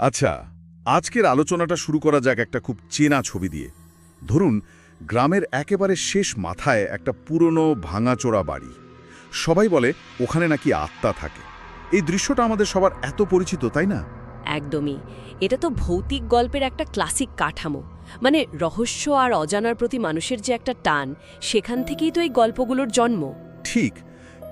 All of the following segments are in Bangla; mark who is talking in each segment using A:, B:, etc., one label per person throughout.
A: আচ্ছা আজকের আলোচনাটা শুরু করা যাক একটা খুব চেনা ছবি দিয়ে। ধরুন গ্রামের একেবারে শেষ মাথায় একটা পুরনো ভাঙাচোরা বাড়ি। সবাই বলে ওখানে নাকি আত্মা থাকে। এই দৃশ্যটা আমাদের সবার এত পরিচিত তাই না?
B: একদমই। এটা তো ভৌতিক গল্পের একটা ক্লাসিক কাঠামো। মানে রহস্য আর অজানার প্রতি মানুষের যে একটা টান সেখান থেকেই তো এই গল্পগুলোর জন্ম।
A: ঠিক।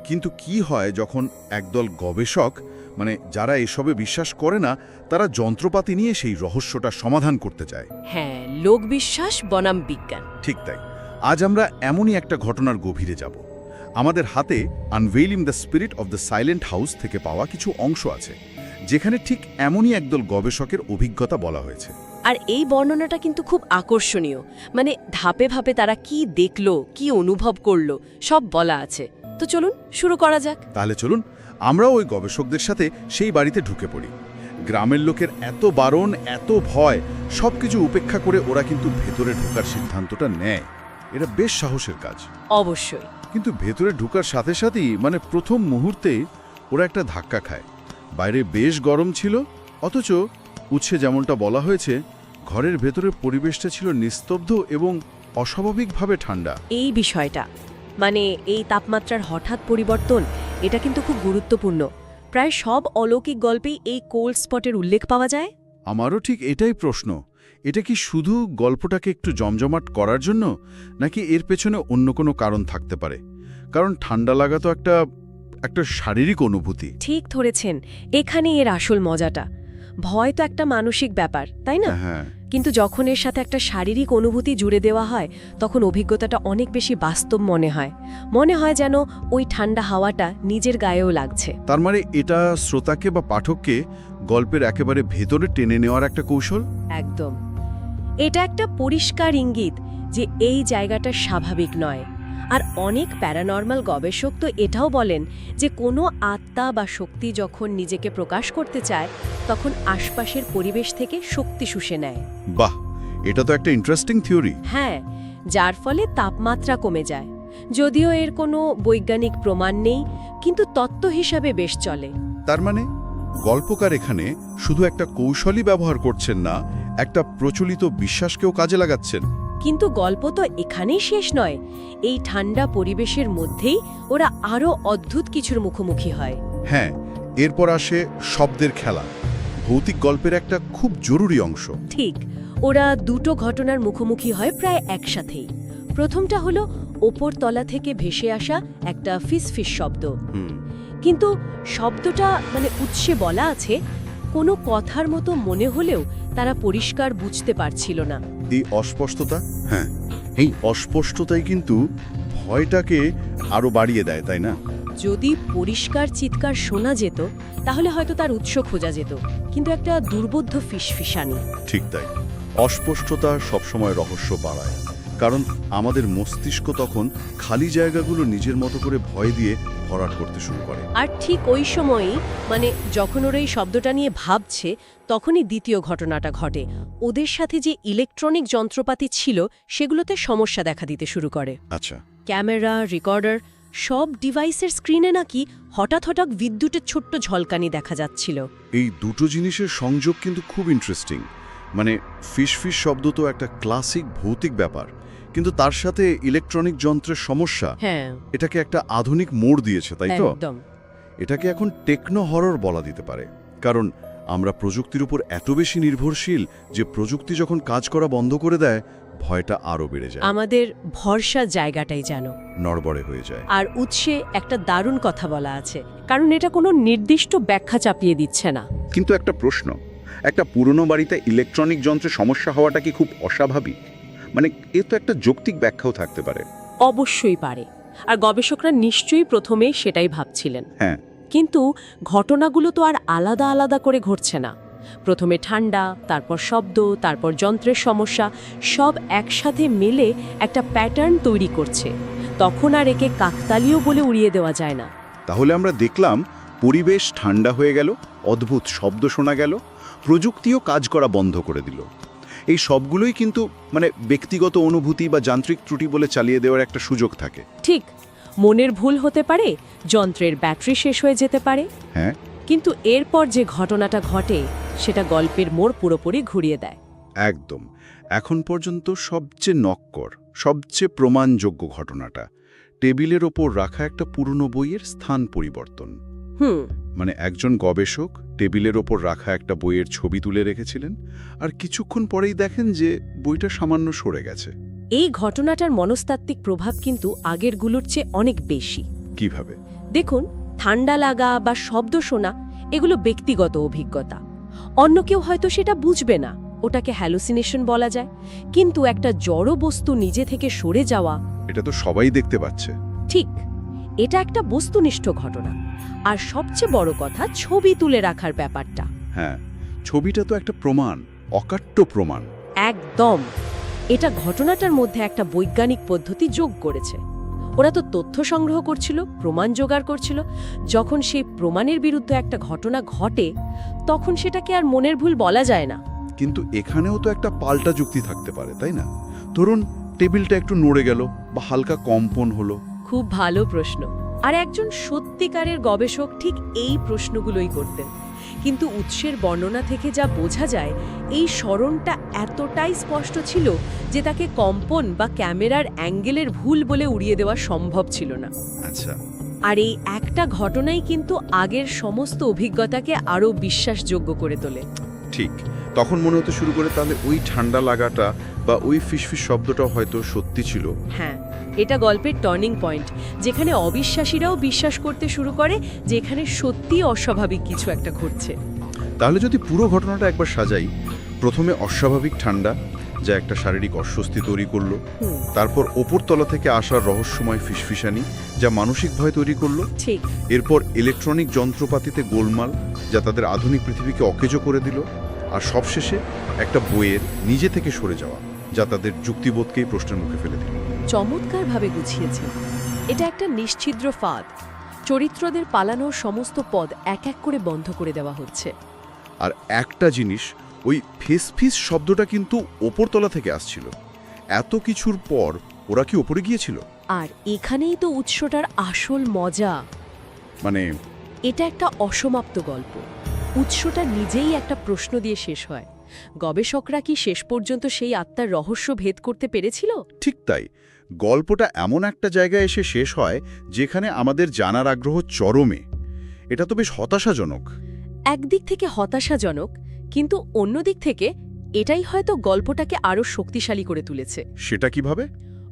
A: কিন্তু কি হয় যখন একদল গবেষক মানে যারা এসবে বিশ্বাস করে না তারা যন্ত্রপাতি নিয়ে সেই রহস্যটা সমাধান করতে চায়।
B: হ্যাঁ লোক বিশ্বাস বনাম বিজ্ঞান।
A: ঠিক তাই। আজ আমরা এমনই একটা ঘটনার গভীরে যাব। আমাদের হাতে unveiling the spirit of the silent house থেকে পাওয়া কিছু অংশ আছে যেখানে ঠিক এমনই একদল গবেষকের অভিজ্ঞতা বলা হয়েছে।
B: আর এই বর্ণনাটা কিন্তু খুব আকর্ষণীয়। মানে ধাপে ধাপে তারা কি দেখল কি অনুভব করল সব বলা আছে। তো চলুন শুরু করা যাক।
A: তাহলে চলুন আমরাও ওই গবেষকদের সাথে সেই বাড়িতে ঢুকে পড়ি। গ্রামের লোকের এত বারণ এত ভয় সবকিছু উপেক্ষা করে ওরা কিন্তু ভেতরে ঢোকার সিদ্ধান্তটা নেয়। এটা বেশ সাহসের কাজ।
B: অবশ্যই।
A: কিন্তু ভেতরে ঢোকার সাথে সাথেই মানে প্রথম মুহূর্তে ওরা একটা ধাক্কা খায়। বাইরে বেশ গরম ছিল অথচ উচ্ছে যেমনটা বলা হয়েছে ঘরের ভেতরের পরিবেশটা ছিল নিস্তব্ধ এবং অস্বাভাবিকভাবে ঠান্ডা।
B: এই বিষয়টা মানে এই তাপমাত্রার হঠাৎ পরিবর্তন এটা কিন্তু খুব গুরুত্বপূর্ণ। প্রায় সব অলৌকিক গল্পেই এই কোল্ড স্পটের উল্লেখ পাওয়া যায়?
A: আমারও ঠিক এটাই প্রশ্ন। এটা কি শুধু গল্পটাকে একটু জমজমাট করার জন্য নাকি এর পেছনে অন্য কোনো কারণ থাকতে পারে? কারণ ঠান্ডা লাগা তো একটা একটা শারীরিক অনুভূতি।
B: ঠিক ধরেছেন এখানেই এর আসল মজাটা। ভয় তো একটা মানসিক ব্যাপার তাই না?
A: হ্যাঁ।
B: কিন্তু যখন এর সাথে একটা শারীরিক অনুভূতি জুড়ে দেওয়া হয় তখন অভিজ্ঞতাটা অনেক বেশি বাস্তব মনে হয়। মনে হয় যেন ওই ঠান্ডা হাওয়াটা নিজের গায়েও লাগছে।
A: তার মানে এটা শ্রোতাকে বা পাঠককে গল্পের একেবারে ভেতরে টেনে নেওয়ার একটা কৌশল?
B: একদম। এটা একটা পরিষ্কার ইঙ্গিত যে এই জায়গাটা স্বাভাবিক নয়। আর অনেক প্যারানর্মাল গবেষক তো এটাও বলেন যে কোনো আত্মা বা শক্তি যখন নিজেকে প্রকাশ করতে চায় তখন আশপাশের পরিবেশ থেকে শক্তি শুষে নেয়।
A: বাহ! এটা তো একটা ইন্টারেস্টিং থিওরি
B: হ্যাঁ যার ফলে তাপমাত্রা কমে যায়। যদিও এর কোনো বৈজ্ঞানিক প্রমাণ নেই কিন্তু তত্ত্ব হিসাবে বেশ চলে।
A: তার মানে গল্পকার এখানে শুধু একটা কৌশলই ব্যবহার করছেন না একটা প্রচলিত বিশ্বাসকেও কাজে লাগাচ্ছেন।
B: কিন্তু গল্প তো এখানেই শেষ নয়। এই ঠান্ডা পরিবেশের মধ্যেই ওরা আরও অদ্ভুত কিছুর মুখোমুখি হয়।
A: হ্যাঁ এরপর আসে শব্দের খেলা। ভৌতিক গল্পের একটা খুব জরুরি অংশ।
B: ঠিক ওরা দুটো ঘটনার মুখোমুখি হয় প্রায় একসাথেই। প্রথমটা হলো ওপর তলা থেকে ভেসে আসা একটা ফিসফিস শব্দ। কিন্তু শব্দটা মানে উৎসে বলা আছে কোনো কথার মতো মনে হলেও তারা পরিষ্কার বুঝতে পারছিল না।
A: এই অস্পষ্টতা? হ্যাঁ এই অস্পষ্টতাই কিন্তু ভয়টাকে আরও বাড়িয়ে দেয় তাই না?
B: যদি পরিষ্কার চিৎকার শোনা যেত তাহলে হয়তো তার উৎস খোঁজা যেত। কিন্তু একটা দুর্বোধ্য ফিসফিসানি।
A: ঠিক তাই। অস্পষ্টতা সবসময় রহস্য বাড়ায়। কারণ আমাদের মস্তিষ্ক তখন খালি জায়গাগুলো নিজের মতো করে ভয় দিয়ে ভরাট করতে শুরু করে।
B: আর ঠিক ওই সময়ই মানে যখন ওরা এই শব্দটা নিয়ে ভাবছে তখনই দ্বিতীয় ঘটনাটা ঘটে। ওদের সাথে যে ইলেকট্রনিক যন্ত্রপাতি ছিল সেগুলোতে সমস্যা দেখা দিতে শুরু করে।
A: আচ্ছা।
B: ক্যামেরা রেকর্ডার সব ডিভাইসের স্ক্রিনে নাকি হঠাৎ হঠাৎ বিদ্যুতের ছোট্ট ঝলকানি দেখা যাচ্ছিল।
A: এই দুটো জিনিসের সংযোগ কিন্তু খুব ইন্টারেস্টিং মানে ফিস ফিস শব্দ তো একটা ক্লাসিক ভৌতিক ব্যাপার। কিন্তু তার সাথে ইলেকট্রনিক যন্ত্রের সমস্যা।
B: হ্যাঁ।
A: এটাকে একটা আধুনিক মোড় দিয়েছে তাই তো? এটাকে এখন টেকনো হরর বলা দিতে পারে। কারণ আমরা প্রযুক্তির উপর এত বেশি নির্ভরশীল যে প্রযুক্তি যখন কাজ করা বন্ধ করে দেয় ভয়টা আরও বেড়ে যায়।
B: আমাদের ভরসা জায়গাটাই যেন
A: নড়বড়ে হয়ে যায়।
B: আর উৎসে একটা দারুণ কথা বলা আছে কারণ এটা কোনো নির্দিষ্ট ব্যাখ্যা চাপিয়ে দিচ্ছে না।
C: কিন্তু একটা প্রশ্ন একটা পুরনো বাড়িতে ইলেকট্রনিক যন্ত্রে সমস্যা হওয়াটা কি খুব অস্বাভাবিক? মানে এ তো একটা যৌক্তিক ব্যাখ্যাও থাকতে পারে।
B: অবশ্যই পারে। আর গবেষকরা নিশ্চয়ই প্রথমে সেটাই ভাবছিলেন।
C: হ্যাঁ।
B: কিন্তু ঘটনাগুলো তো আর আলাদা আলাদা করে ঘটছে না। প্রথমে ঠান্ডা তারপর শব্দ তারপর যন্ত্রের সমস্যা সব একসাথে মেলে একটা প্যাটার্ন তৈরি করছে। তখন আর একে কাকতালীয় বলে উড়িয়ে দেওয়া যায় না।
C: তাহলে আমরা দেখলাম পরিবেশ ঠান্ডা হয়ে গেল অদ্ভুত শব্দ শোনা গেল প্রযুক্তিও কাজ করা বন্ধ করে দিল। এই সবগুলোই কিন্তু মানে ব্যক্তিগত অনুভূতি বা যান্ত্রিক ত্রুটি বলে চালিয়ে দেওয়ার একটা সুযোগ থাকে।
B: ঠিক মনের ভুল হতে পারে যন্ত্রের ব্যাটারি শেষ হয়ে যেতে পারে।
C: হ্যাঁ।
B: কিন্তু এরপর যে ঘটনাটা ঘটে সেটা গল্পের মোড় পুরোপুরি ঘুরিয়ে দেয়।
A: একদম। এখন পর্যন্ত সবচেয়ে নক্কর সবচেয়ে প্রমাণযোগ্য ঘটনাটা টেবিলের ওপর রাখা একটা পুরনো বইয়ের স্থান পরিবর্তন।
B: হুম।
A: মানে একজন গবেষক টেবিলের ওপর রাখা একটা বইয়ের ছবি তুলে রেখেছিলেন আর কিছুক্ষণ পরেই দেখেন যে বইটা সামান্য সরে গেছে।
B: এই ঘটনাটার মনস্তাত্ত্বিক প্রভাব কিন্তু আগেরগুলোর চেয়ে অনেক বেশি।
A: কীভাবে?
B: দেখুন ঠান্ডা লাগা বা শব্দ শোনা এগুলো ব্যক্তিগত অভিজ্ঞতা। অন্য কেউ হয়তো সেটা বুঝবে না ওটাকে হ্যালোসিনেশন বলা যায়। কিন্তু একটা জড় বস্তু নিজে থেকে সরে যাওয়া
A: এটা তো সবাই দেখতে পাচ্ছে।
B: ঠিক এটা একটা বস্তুনিষ্ঠ ঘটনা। আর সবচেয়ে বড় কথা ছবি তুলে রাখার ব্যাপারটা।
A: হ্যাঁ ছবিটা তো একটা প্রমাণ অকাট্য প্রমাণ।
B: একদম। এটা ঘটনাটার মধ্যে একটা বৈজ্ঞানিক পদ্ধতি যোগ করেছে। ওরা তো তথ্য সংগ্রহ করছিল প্রমাণ জোগাড় করছিল। যখন সেই প্রমাণের বিরুদ্ধে একটা ঘটনা ঘটে তখন সেটাকে আর মনের ভুল বলা যায় না।
A: কিন্তু এখানেও তো একটা পাল্টা যুক্তি থাকতে পারে তাই না? ধরুন টেবিলটা একটু নড়ে গেল বা হালকা কম্পন হলো।
B: খুব ভালো প্রশ্ন। আর একজন সত্যিকারের গবেষক ঠিক এই প্রশ্নগুলোই করতেন। কিন্তু উৎসের বর্ণনা থেকে যা বোঝা যায় এই স্মরণটা এতটাই স্পষ্ট ছিল যে তাকে কম্পন বা ক্যামেরার অ্যাঙ্গেলের ভুল বলে উড়িয়ে দেওয়া সম্ভব ছিল না।
A: আচ্ছা।
B: আর এই একটা ঘটনাই কিন্তু আগের সমস্ত অভিজ্ঞতাকে আরও বিশ্বাসযোগ্য করে তোলে।
A: ঠিক। তখন মনে হতে শুরু করে তাহলে ওই ঠান্ডা লাগাটা বা ওই ফিসফিস শব্দটা হয়তো সত্যি ছিল।
B: হ্যাঁ। এটা গল্পের টার্নিং পয়েন্ট যেখানে অবিশ্বাসীরাও বিশ্বাস করতে শুরু করে যে এখানে সত্যিই অস্বাভাবিক কিছু একটা ঘটছে।
A: তাহলে যদি পুরো ঘটনাটা একবার সাজাই প্রথমে অস্বাভাবিক ঠান্ডা যা একটা শারীরিক অস্বস্তি তৈরি করল তারপর ওপরতলা থেকে আসার রহস্যময় ফিসফিসানি যা মানসিক ভয় তৈরি করল
B: ঠিক।
A: এরপর ইলেকট্রনিক যন্ত্রপাতিতে গোলমাল যা তাদের আধুনিক পৃথিবীকে অকেজো করে দিল আর সবশেষে একটা বইয়ের নিজে থেকে সরে যাওয়া যা তাদের যুক্তিবোধকেই প্রশ্নের মুখে ফেলে দিল।
B: চমৎকারভাবে গুছিয়েছে। এটা একটা নিশ্ছিদ্র ফাঁদ। চরিত্রদের পালানোর সমস্ত পদ এক এক করে বন্ধ করে দেওয়া হচ্ছে।
A: আর একটা জিনিস ওই ফিস শব্দটা কিন্তু ওপরতলা থেকে আসছিল। এত কিছুর পর ওরা কি ওপরে গিয়েছিল?
B: আর এখানেই তো উৎসটার আসল মজা।
A: মানে
B: এটা একটা অসমাপ্ত গল্প। উৎসটা নিজেই একটা প্রশ্ন দিয়ে শেষ হয়। গবেষকরা কি শেষ পর্যন্ত সেই আত্মার রহস্য ভেদ করতে পেরেছিল?
A: ঠিক তাই। গল্পটা এমন একটা জায়গায় এসে শেষ হয় যেখানে আমাদের জানার আগ্রহ চরমে। এটা তো বেশ হতাশাজনক।
B: একদিক থেকে হতাশাজনক কিন্তু অন্য দিক থেকে এটাই হয়তো গল্পটাকে আরও শক্তিশালী করে তুলেছে।
A: সেটা কীভাবে?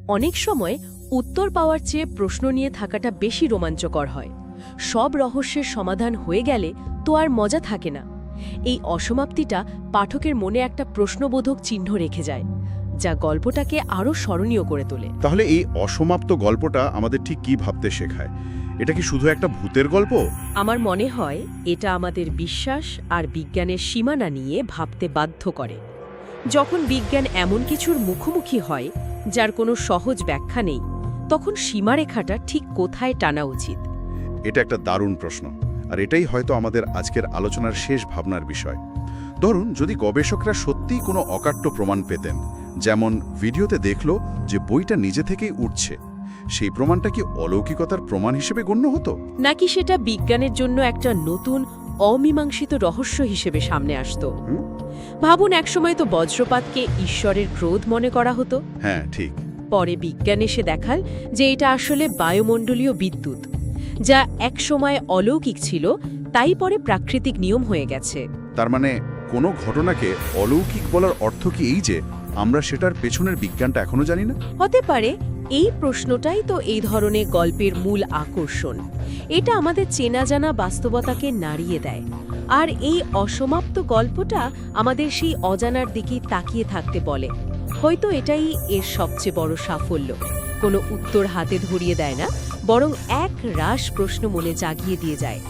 B: অনেক সময় উত্তর পাওয়ার চেয়ে প্রশ্ন নিয়ে থাকাটা বেশি রোমাঞ্চকর হয়। সব রহস্যের সমাধান হয়ে গেলে তো আর মজা থাকে না। এই অসমাপ্তিটা পাঠকের মনে একটা প্রশ্নবোধক চিহ্ন রেখে যায় যা গল্পটাকে আরও স্মরণীয় করে তোলে।
A: তাহলে এই অসমাপ্ত গল্পটা আমাদের ঠিক কি ভাবতে শেখায়? এটা কি শুধু একটা ভূতের গল্প?
B: আমার মনে হয় এটা আমাদের বিশ্বাস আর বিজ্ঞানের সীমানা নিয়ে ভাবতে বাধ্য করে। যখন বিজ্ঞান এমন কিছুর মুখোমুখি হয় যার কোনো সহজ ব্যাখ্যা নেই তখন সীমারেখাটা ঠিক কোথায় টানা উচিত?
A: এটা একটা দারুণ প্রশ্ন। আর এটাই হয়তো আমাদের আজকের আলোচনার শেষ ভাবনার বিষয়। ধরুন যদি গবেষকরা সত্যিই কোনো অকাট্য প্রমাণ পেতেন যেমন ভিডিওতে দেখল যে বইটা নিজে থেকেই উঠছে সেই প্রমাণটা কি অলৌকিকতার প্রমাণ হিসেবে গণ্য হতো?
B: নাকি সেটা বিজ্ঞানের জন্য একটা নতুন অমীমাংসিত রহস্য হিসেবে সামনে আসতো? ভাবুন একসময় তো বজ্রপাতকে ঈশ্বরের ক্রোধ মনে করা হতো।
A: হ্যাঁ ঠিক।
B: পরে বিজ্ঞান এসে দেখাল যে এটা আসলে বায়ুমণ্ডলীয় বিদ্যুৎ। যা একসময় অলৌকিক ছিল তাই পরে প্রাকৃতিক নিয়ম হয়ে গেছে।
A: তার মানে কোনো ঘটনাকে অলৌকিক বলার অর্থ কি এই যে আমরা সেটার পেছনের বিজ্ঞানটা এখনও জানি না?
B: হতে পারে এই প্রশ্নটাই তো এই ধরনের গল্পের মূল আকর্ষণ। এটা আমাদের চেনা জানা বাস্তবতাকে নাড়িয়ে দেয়। আর এই অসমাপ্ত গল্পটা আমাদের সেই অজানার দিকে তাকিয়ে থাকতে বলে। হয়তো এটাই এর সবচেয়ে বড় সাফল্য। কোনো উত্তর হাতে ধরিয়ে দেয় না বরং এক রাশ প্রশ্ন মনে জাগিয়ে দিয়ে যায়।